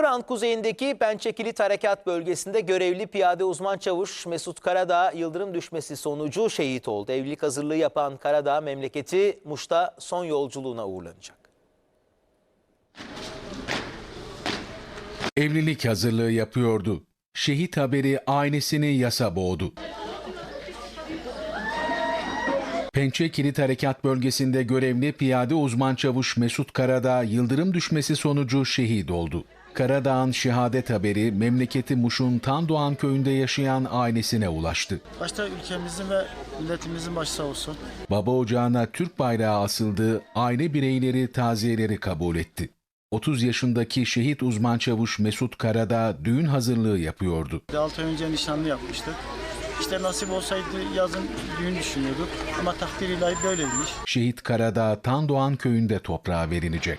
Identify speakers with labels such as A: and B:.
A: Irak'ın kuzeyindeki Pençekilit Harekat Bölgesi'nde görevli piyade uzman çavuş Mesut Karadağ yıldırım düşmesi sonucu şehit oldu. Evlilik hazırlığı yapan Karadağ memleketi Muş'ta son yolculuğuna uğurlanacak.
B: Evlilik hazırlığı yapıyordu. Şehit haberi ailesini yasa boğdu. Pençe Kilit Harekat Bölgesi'nde görevli piyade uzman çavuş Mesut Karadağ yıldırım düşmesi sonucu şehit oldu. Karadağ'ın şehadet haberi memleketi Muş'un Tandoğan köyünde yaşayan ailesine ulaştı.
C: Başta ülkemizin ve milletimizin başı sağ olsun.
B: Baba ocağına Türk bayrağı asıldı, aile bireyleri taziyeleri kabul etti. 30 yaşındaki şehit uzman çavuş Mesut Karadağ düğün hazırlığı yapıyordu.
C: 6 ay önce nişanlı yapmıştık. İşte nasip olsaydı yazın düğün düşünüyorduk ama takdir ilahi böyleymiş.
B: Şehit Karadağ Tandoğan köyünde toprağa verilecek.